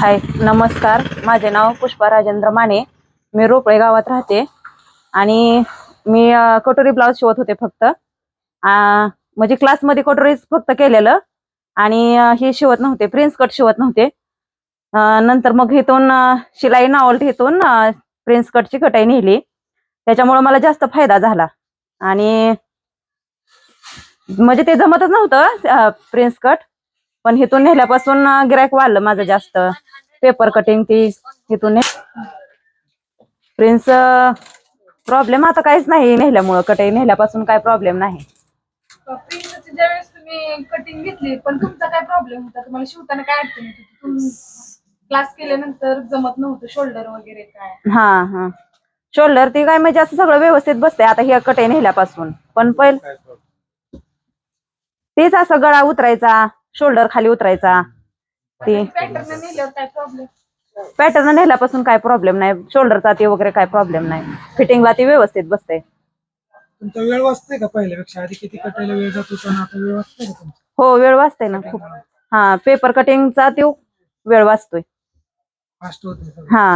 हाय नमस्कार. माझे नाव पुष्पा राजेंद्र माने. मी रोपळे गावात राहते. आणि मी कटोरी ब्लाऊज शिवत होते फक्त. म्हणजे क्लासमध्ये कटोरीच फक्त केलेलं. आणि हे शिवत नव्हते प्रिन्स कट शिवत नव्हते. नंतर मग इथून शिलाई नावल इथून प्रिन्स कटची कटाई नेली. त्याच्यामुळे मला जास्त फायदा झाला. आणि म्हणजे ते जमतच नव्हतं प्रिन्स कट पण इथून नेल्यापासून गिरायक वाढलं माझं जास्त. पेपर कटिंग ती इथून प्रिन्स प्रॉब्लेम आता काहीच नाही नेल्यामुळं. कटाई नेल्यापासून काय प्रॉब्लेम नाही. प्रिन्सची ज्यावेळेस तुम्ही कटिंग घेतली पण तुमचा काय प्रॉब्लेम होता? तुम्हाला शिवताना काय अडचण येत होती? तुम्ही क्लास केल्यानंतर जमत नव्हतं शोल्डर वगैरे काय? हा हा. शोल्डर ती काय म्हणजे असं सगळं व्यवस्थित बसतंय. आता ही कटाई नेल्यापासून. पण पहिल तेच असं गळा उतरायचा. शोल्डर खाली उतरायचा. ते पॅटर्न नेल्यापासून काय प्रॉब्लेम नाही. शोल्डरचा ते वगैरे काय प्रॉब्लेम नाही. फिटिंगला ती व्यवस्थित बसते तुमचा वेळ वाचतोय का पहिल्यापेक्षा? आधी किती कटायला वेळ जात होता आणि आता वेळ वाचतोय का तुमचा? हो वेळ वाचते ना. खूप. हा पेपर कटिंगचा तो वेळ वाचतोय. फास्ट होत हा.